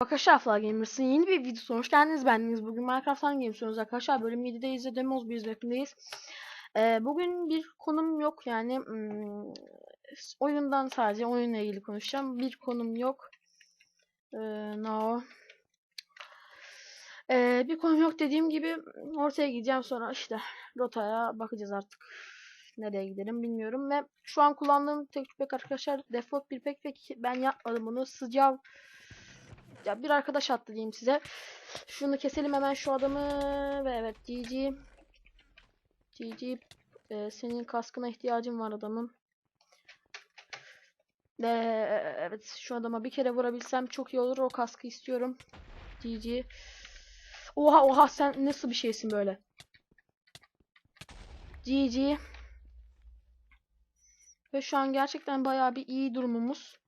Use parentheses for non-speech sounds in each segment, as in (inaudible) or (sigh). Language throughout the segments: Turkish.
Arkadaşlar Fly Gamers'ın yeni bir videosuna hoş geldiniz. Bendeniz bugün Minecraft Fly Games oynuyoruz arkadaşlar. Bölüm 7'deyiz de Demos biz mapindeyiz. Ee, bugün bir konum yok yani hmm, oyundan sadece oyunla ilgili konuşacağım. Bir konum yok. Ee, no. Ee, bir konum yok dediğim gibi ortaya gideceğim sonra işte rotaya bakacağız artık. Nereye gidelim bilmiyorum ve şu an kullandığım tek tüfek arkadaşlar default bir pek ve ben yapmadım bunu sıcav ya bir arkadaş attı diyeyim size. Şunu keselim hemen şu adamı ve evet GG. GG Ee, senin kaskına ihtiyacım var adamın. Ve evet şu adama bir kere vurabilsem çok iyi olur. O kaskı istiyorum. GG. Oha oha sen nasıl bir şeysin böyle? GG. Ve şu an gerçekten bayağı bir iyi durumumuz.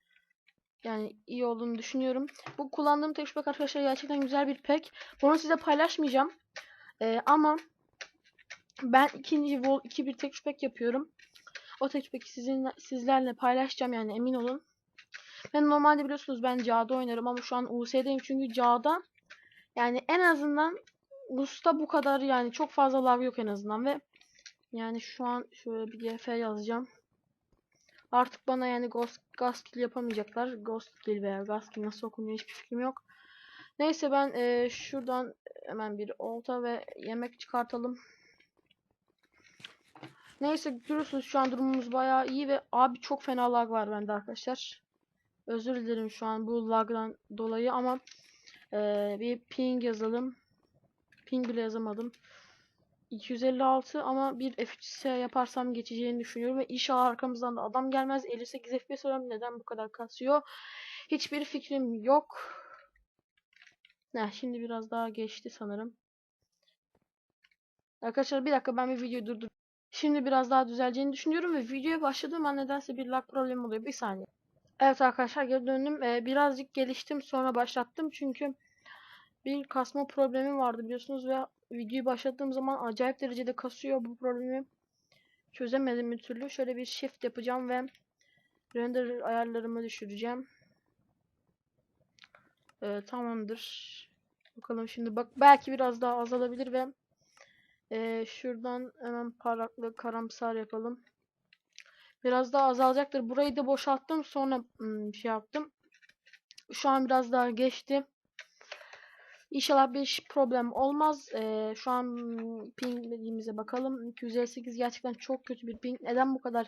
Yani iyi olduğunu düşünüyorum. Bu kullandığım tek pack arkadaşlar gerçekten güzel bir pack. Bunu size paylaşmayacağım. Ee, ama ben ikinci Vol 2 bir tek pack yapıyorum. O tek pack'i sizinle, sizlerle paylaşacağım yani emin olun. Ben normalde biliyorsunuz ben Ca'da oynarım ama şu an US'deyim çünkü Ca'da yani en azından Gusta bu kadar yani çok fazla lag yok en azından ve yani şu an şöyle bir GF yazacağım. Artık bana yani Ghost Ghost yapamayacaklar. Ghost Kill veya Ghost nasıl okunuyor hiçbir fikrim yok. Neyse ben e, şuradan hemen bir olta ve yemek çıkartalım. Neyse görüyorsunuz şu an durumumuz bayağı iyi ve abi çok fena lag var bende arkadaşlar. Özür dilerim şu an bu lagdan dolayı ama e, bir ping yazalım. Ping bile yazamadım. 256 ama bir F3S yaparsam geçeceğini düşünüyorum ve inşallah arkamızdan da adam gelmez. 58 FPS oranı neden bu kadar kasıyor? Hiçbir fikrim yok. Ne şimdi biraz daha geçti sanırım. Arkadaşlar bir dakika ben bir videoyu durdur. Şimdi biraz daha düzeleceğini düşünüyorum ve videoya başladığım an nedense bir lag problemi oluyor. Bir saniye. Evet arkadaşlar geri döndüm. Ee, birazcık geliştim sonra başlattım çünkü bir kasma problemi vardı biliyorsunuz ve videoyu başladığım zaman acayip derecede kasıyor bu problemi. Çözemedim bir türlü. Şöyle bir shift yapacağım ve render ayarlarımı düşüreceğim. Ee, tamamdır. Bakalım şimdi bak belki biraz daha azalabilir ve e, şuradan hemen parlaklığı karamsar yapalım. Biraz daha azalacaktır. Burayı da boşalttım sonra hmm, şey yaptım. Şu an biraz daha geçti. İnşallah bir problem olmaz. Ee, şu an ping dediğimize bakalım. 258 gerçekten çok kötü bir ping. Neden bu kadar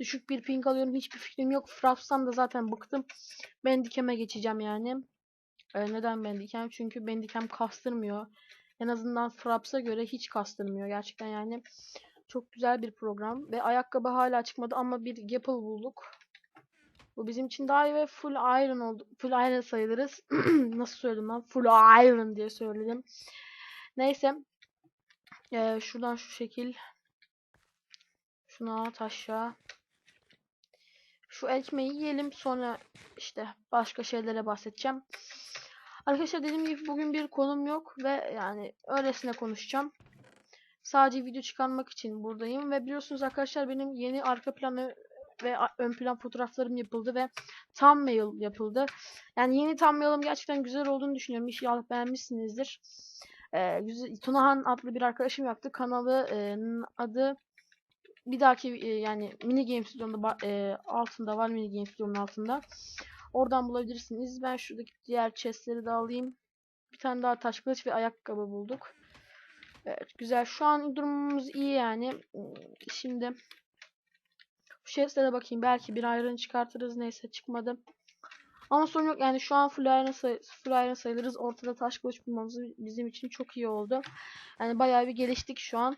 düşük bir ping alıyorum hiçbir fikrim yok. Fraps'tan da zaten bıktım. Bandicam'e geçeceğim yani. Ee, neden Bandicam? Çünkü Bandicam kastırmıyor. En azından Fraps'a göre hiç kastırmıyor. Gerçekten yani çok güzel bir program. Ve ayakkabı hala çıkmadı ama bir Gapple bulduk. Bu bizim için daha iyi ve full iron oldu. Full iron sayılırız. (clears throat) Nasıl söyledim ben? Full iron diye söyledim. Neyse. Ee, şuradan şu şekil. Şuna taşa. Şu ekmeği yiyelim. Sonra işte başka şeylere bahsedeceğim. Arkadaşlar dediğim gibi bugün bir konum yok. Ve yani öylesine konuşacağım. Sadece video çıkarmak için buradayım. Ve biliyorsunuz arkadaşlar benim yeni arka planı ve ön plan fotoğraflarım yapıldı ve thumbnail yapıldı. Yani yeni thumbnail'ım gerçekten güzel olduğunu düşünüyorum. İnşallah beğenmişsinizdir. Ee, güzel, Tunahan adlı bir arkadaşım yaptı. Kanalı e, adı bir dahaki e, yani mini game stüdyonun e, altında var mini game stüdyonun altında. Oradan bulabilirsiniz. Ben şuradaki diğer chestleri de alayım. Bir tane daha taş kılıç ve ayakkabı bulduk. Evet güzel. Şu an durumumuz iyi yani. Şimdi şu chest'e de bakayım. Belki bir iron çıkartırız. Neyse çıkmadı. Ama sorun yok. Yani şu an full iron, say full iron sayılırız. Ortada taş kılıç bulmamız bizim için çok iyi oldu. Yani bayağı bir geliştik şu an.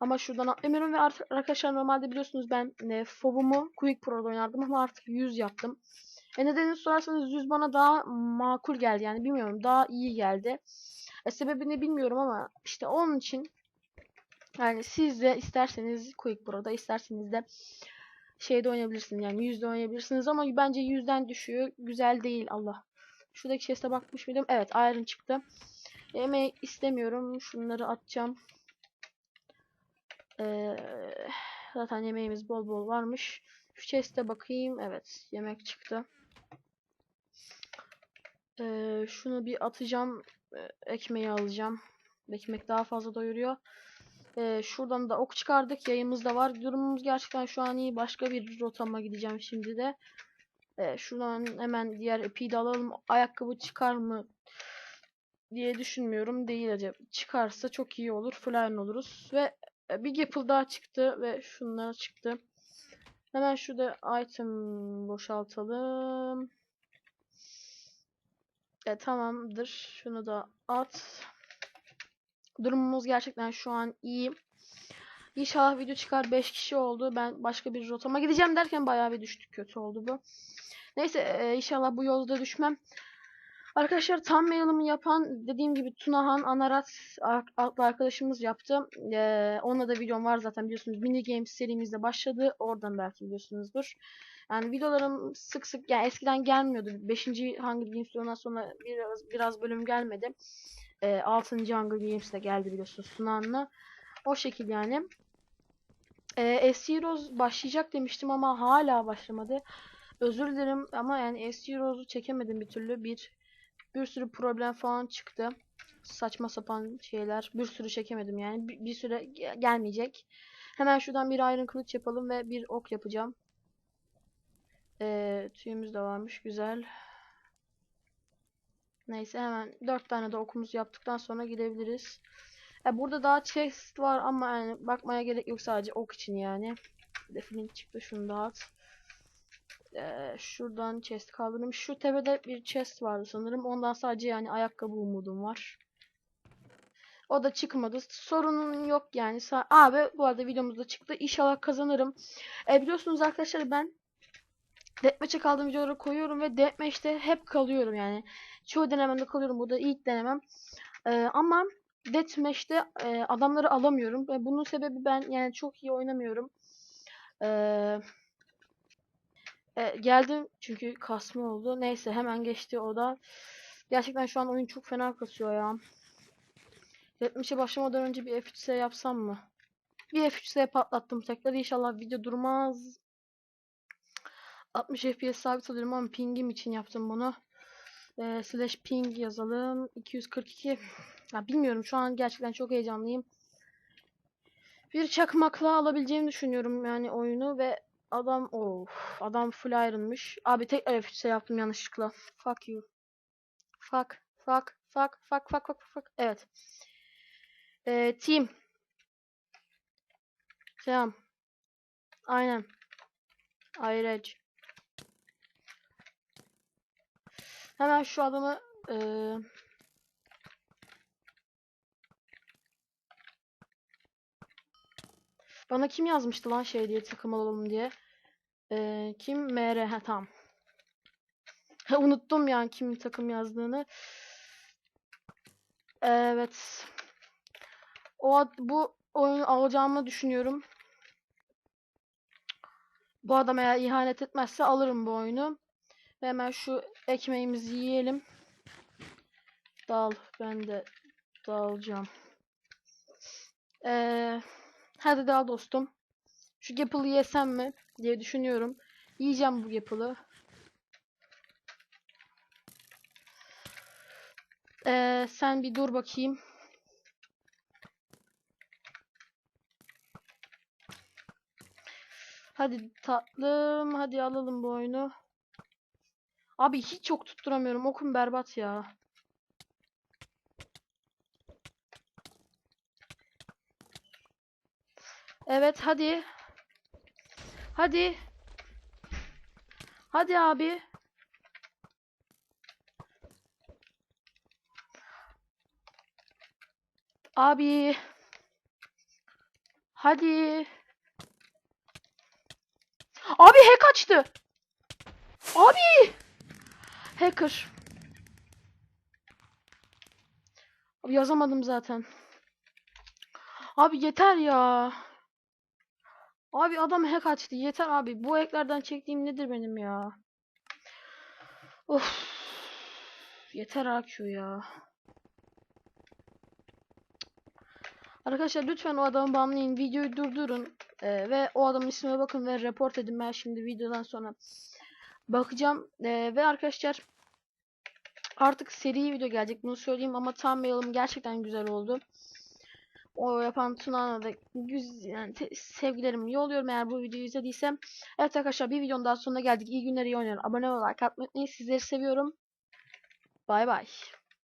Ama şuradan atlamıyorum ve artık arkadaşlar normalde biliyorsunuz ben e, FOB'umu Quick Pro'da oynardım ama artık 100 yaptım. E nedenini sorarsanız 100 bana daha makul geldi yani bilmiyorum daha iyi geldi. E, sebebini bilmiyorum ama işte onun için yani siz de isterseniz Quick Pro'da isterseniz de şeyde oynayabilirsiniz yani yüzde oynayabilirsiniz ama bence yüzden düşüyor. Güzel değil Allah. Şuradaki chest'e bakmış mıydım? Evet iron çıktı. Yemeği istemiyorum. Şunları atacağım. Ee, zaten yemeğimiz bol bol varmış. Şu chest'e bakayım. Evet yemek çıktı. Ee, şunu bir atacağım. Ee, ekmeği alacağım. Ekmek daha fazla doyuruyor. Ee, şuradan da ok çıkardık. Yayımız da var. Durumumuz gerçekten şu an iyi. Başka bir rotama gideceğim şimdi de. Ee, şuradan hemen diğer ipi de alalım. Ayakkabı çıkar mı diye düşünmüyorum. Değil acaba. Çıkarsa çok iyi olur. Flyern oluruz. Ve e, bir Gapple daha çıktı ve şunlar çıktı. Hemen şurada item boşaltalım. E, tamamdır. Şunu da at. Durumumuz gerçekten şu an iyi. İnşallah video çıkar. 5 kişi oldu. Ben başka bir rotama gideceğim derken bayağı bir düştük. Kötü oldu bu. Neyse e, inşallah bu yolda düşmem. Arkadaşlar tam mailimi yapan dediğim gibi Tunahan Anarat ar- adlı arkadaşımız yaptı. Ee, onunla da videom var zaten biliyorsunuz. Mini Games serimizde başladı. Oradan belki biliyorsunuzdur. Yani videolarım sık sık yani eskiden gelmiyordu. 5. Hunger Games sonra biraz biraz bölüm gelmedi. Ee, 6. Hunger Games de geldi biliyorsunuz Tunahan'la. O şekil yani. Ee, FC Heroes başlayacak demiştim ama hala başlamadı. Özür dilerim ama yani FC Heroes'u çekemedim bir türlü. Bir bir sürü problem falan çıktı. Saçma sapan şeyler. Bir sürü çekemedim yani. Bir, bir süre ge- gelmeyecek. Hemen şuradan bir iron kılıç yapalım ve bir ok yapacağım. Ee, tüyümüz de varmış. Güzel. Neyse hemen dört tane de okumuzu yaptıktan sonra gidebiliriz. E, burada daha chest var ama yani bakmaya gerek yok sadece ok için yani. Bir de flint çıktı şunu da at. Ee, şuradan chest kaldırdım. Şu tepede bir chest vardı sanırım. Ondan sadece yani ayakkabı umudum var. O da çıkmadı. Sorunun yok yani. Abi bu arada videomuzda çıktı. İnşallah kazanırım. E, biliyorsunuz arkadaşlar ben Deathmatch'e kaldığım videoları koyuyorum ve Deathmatch'te hep kalıyorum yani. Çoğu denememde kalıyorum. Bu da ilk denemem. E, ama Deathmatch'te e, adamları alamıyorum. Ve bunun sebebi ben yani çok iyi oynamıyorum. Eee e, geldim çünkü kasma oldu. Neyse hemen geçti o da. Gerçekten şu an oyun çok fena kasıyor ya. 70'e başlamadan önce bir F3S yapsam mı? Bir F3S patlattım tekrar. İnşallah video durmaz. 60 FPS sabit alıyorum ama pingim için yaptım bunu. E, slash ping yazalım. 242. Ya bilmiyorum şu an gerçekten çok heyecanlıyım. Bir çakmakla alabileceğimi düşünüyorum yani oyunu ve Adam of adam full iron'mış. Abi tekrar F3 yaptım yanlışlıkla. Fuck you. Fuck fuck fuck fuck fuck fuck fuck. Evet. Ee, team. Tamam. Aynen. Ayrıc. Hemen şu adamı eee Bana kim yazmıştı lan şey diye takım alalım diye. Ee, kim? MR. Ha tamam. Ha, unuttum yani kimin takım yazdığını. Evet. O bu oyunu alacağımı düşünüyorum. Bu adam eğer ihanet etmezse alırım bu oyunu. Ve hemen şu ekmeğimizi yiyelim. Dal. Ben de dalacağım. Eee Hadi daha dostum. Şu Gapple'ı yesem mi diye düşünüyorum. Yiyeceğim bu Gapple'ı. Ee, sen bir dur bakayım. Hadi tatlım. Hadi alalım bu oyunu. Abi hiç çok tutturamıyorum. Okum berbat ya. Evet hadi. Hadi. Hadi abi. Abi. Hadi. Abi hack açtı. Abi. Hacker. Abi yazamadım zaten. Abi yeter ya. Abi adam hack açtı. Yeter abi. Bu hacklerden çektiğim nedir benim ya? Of. Yeter AQ ya. Arkadaşlar lütfen o adamı banlayın. Videoyu durdurun. Ee, ve o adamın ismine bakın ve report edin. Ben şimdi videodan sonra bakacağım. Ee, ve arkadaşlar Artık seri video gelecek bunu söyleyeyim ama thumbnail'ım gerçekten güzel oldu. O yapan Tuna'na da güz yani sevgilerimi yolluyorum eğer bu videoyu izlediysem. Evet arkadaşlar bir videonun daha sonuna geldik. İyi günler iyi oyunlar. Abone ol like atmayı. Sizleri seviyorum. Bay bay.